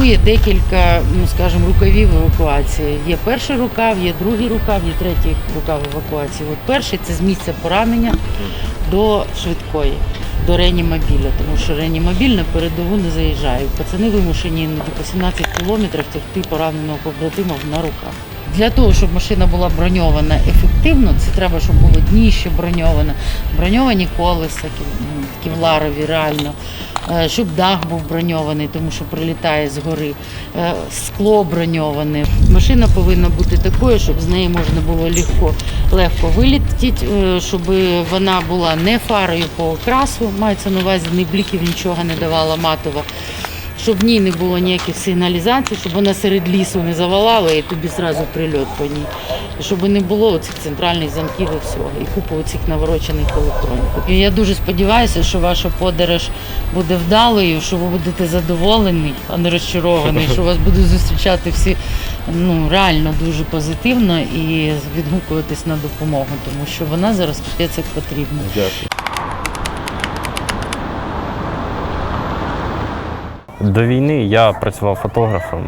існує декілька, ну скажімо, рукавів евакуації. Є перший рукав, є другий рукав, є третій рукав евакуації. От перший це з місця поранення до швидкої, до реанімобіля, тому що реанімобіль на передову не заїжджає. Пацани вимушені іноді по 17 кілометрів тягти пораненого побратима на руках. Для того, щоб машина була броньована ефективно, це треба, щоб було дніще броньоване, броньовані колеса, ків- м, кевларові реально, е, щоб дах був броньований, тому що прилітає згори, е, скло броньоване. Машина повинна бути такою, щоб з неї можна було легко, легко вилітіти, е, щоб вона була не фарою по окрасу, мається на увазі, ні бліків нічого не давала матова щоб в ній не було ніяких сигналізацій, щоб вона серед лісу не завалала і тобі зразу прильот по ній. Щоб не було цих центральних замків і всього, і купу цих наворочених електронік. І я дуже сподіваюся, що ваша подорож буде вдалою, що ви будете задоволені, а не розчарований, що вас будуть зустрічати всі ну, реально дуже позитивно і відгукуватись на допомогу, тому що вона зараз як потрібна. Дякую. До війни я працював фотографом.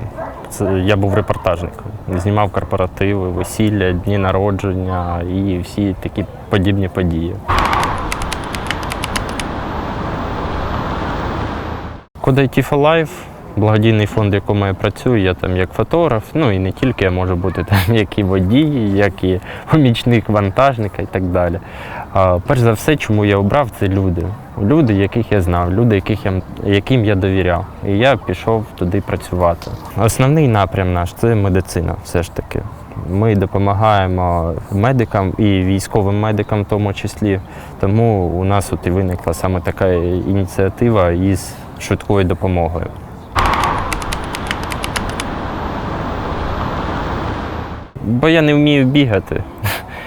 Це я був репортажником. Знімав корпоративи, весілля, дні народження і всі такі подібні події. Куди IT for Life, благодійний фонд, в якому я працюю, я там як фотограф, ну і не тільки я можу бути там як і водій, як і помічник вантажника і так далі. А, перш за все, чому я обрав, це люди. Люди, яких я знав, люди, яких я, яким я довіряв. І я пішов туди працювати. Основний напрям наш це медицина, все ж таки. Ми допомагаємо медикам і військовим медикам в тому числі. Тому у нас от і виникла саме така ініціатива із швидкою допомогою. Бо я не вмію бігати.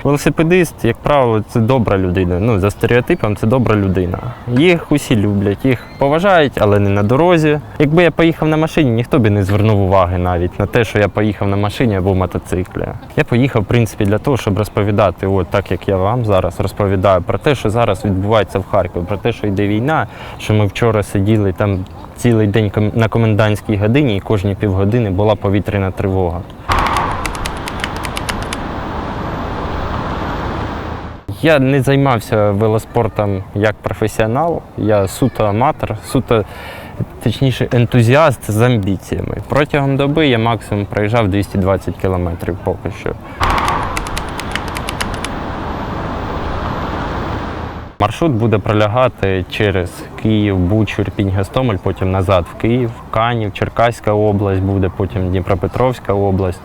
Велосипедист, як правило, це добра людина. Ну, за стереотипом, це добра людина. Їх усі люблять, їх поважають, але не на дорозі. Якби я поїхав на машині, ніхто би не звернув уваги навіть на те, що я поїхав на машині або мотоциклі. Я поїхав, в принципі, для того, щоб розповідати, от так як я вам зараз розповідаю, про те, що зараз відбувається в Харкові, про те, що йде війна, що ми вчора сиділи там цілий день на комендантській годині, і кожні півгодини була повітряна тривога. Я не займався велоспортом як професіонал, я суто аматор, суто, точніше, ентузіаст з амбіціями. Протягом доби я максимум проїжджав 220 кілометрів поки що. Маршрут буде пролягати через Київ, Буч, Ірпінь, Гостомель, потім назад в Київ, Канів, Черкаська область буде, потім Дніпропетровська область.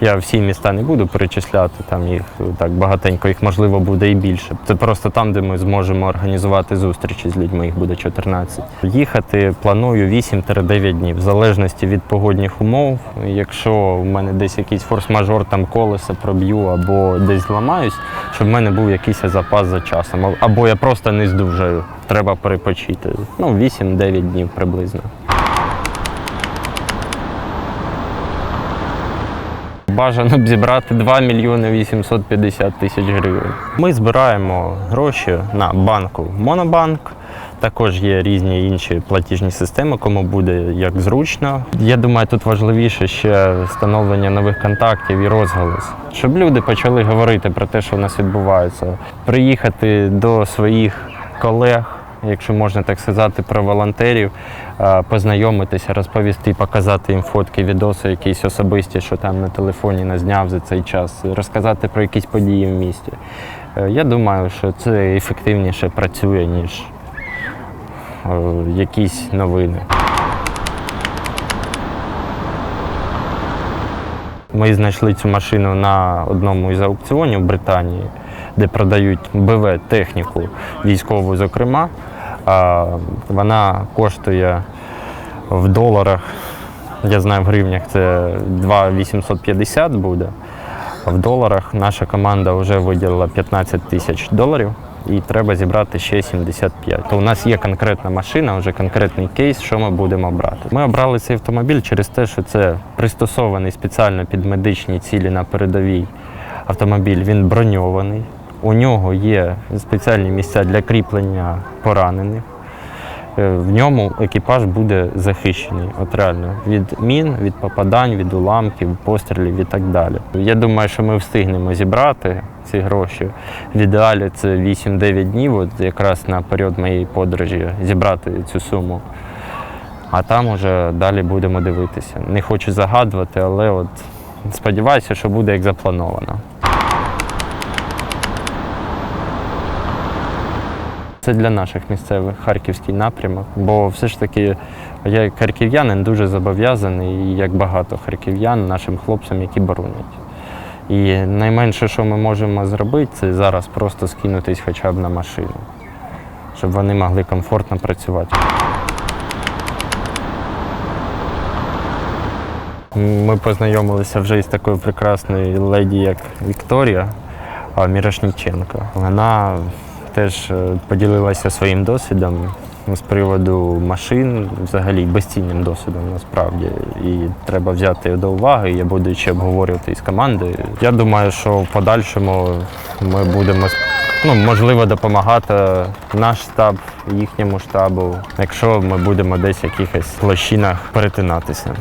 Я всі міста не буду перечисляти, там їх так багатенько, їх можливо буде і більше. Це просто там, де ми зможемо організувати зустрічі з людьми, їх буде 14. Їхати планую 8-9 днів, в залежності від погодних умов. Якщо в мене десь якийсь форс-мажор, там колеса проб'ю або десь зламаюсь, щоб в мене був якийсь запас за часом. Або я просто не здужаю, треба перепочити. Ну, 8-9 днів приблизно. Бажано б зібрати 2 мільйони 850 тисяч гривень. Ми збираємо гроші на банку Монобанк. Також є різні інші платіжні системи, кому буде як зручно. Я думаю, тут важливіше ще встановлення нових контактів і розголос, щоб люди почали говорити про те, що в нас відбувається, приїхати до своїх колег якщо можна так сказати, про волонтерів, е, познайомитися, розповісти, показати їм фотки, відоси, якісь особисті, що там на телефоні назняв за цей час, розказати про якісь події в місті. Е, Я думаю, що це ефективніше працює, ніж е, якісь новини. Ми знайшли цю машину на одному із аукціонів Британії, де продають БВ техніку військову, зокрема. Вона коштує в доларах, я знаю, в гривнях це 2,850 буде. В доларах наша команда вже виділила 15 тисяч доларів і треба зібрати ще 75. То у нас є конкретна машина, вже конкретний кейс, що ми будемо брати. Ми обрали цей автомобіль через те, що це пристосований спеціально під медичні цілі на передовій автомобіль. Він броньований. У нього є спеціальні місця для кріплення поранених. е, в ньому екіпаж буде захищений. От реально від мін, від попадань, від уламків, пострілів і так далі. Я думаю, що ми встигнемо зібрати ці гроші. В ідеалі це 8-9 днів, от якраз на період моєї подорожі зібрати цю суму. А там уже далі будемо дивитися. Не хочу загадувати, але от сподіваюся, що буде як заплановано. Це для наших місцевих харківський напрямок, бо все ж таки я як харків'янин дуже зобов'язаний, як багато харків'ян, нашим хлопцям, які боронять. І найменше, що ми можемо зробити, це зараз просто скинутись хоча б на машину, щоб вони могли комфортно працювати. Ми познайомилися вже із такою прекрасною леді, як Вікторія Мірошніченко. Вона теж е, поділилася своїм досвідом з приводу машин, взагалі безцінним досвідом насправді. І треба взяти до уваги. Я буду ще обговорювати із командою. Я думаю, що в подальшому ми будемо ну, можливо допомагати наш штаб, їхньому штабу, якщо ми будемо десь в якихось площинах перетинатися.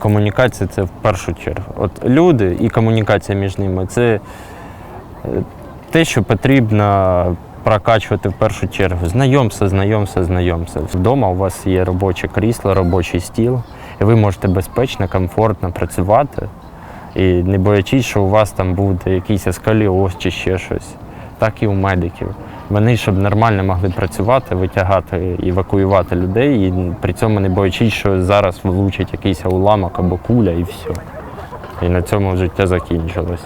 Комунікація це в першу чергу. От люди і комунікація між ними це е, те, що потрібно прокачувати в першу чергу. Знайомся, знайомся, знайомся. Вдома у вас є робоче крісло, робочий стіл, і ви можете безпечно, комфортно працювати. І не боячись, що у вас там буде якийсь сколіоз чи ще щось, так і у медиків. Вони, щоб нормально могли працювати, витягати, евакуювати людей, і при цьому не боячись, що зараз влучить якийсь уламок або куля і все. І на цьому життя закінчилось.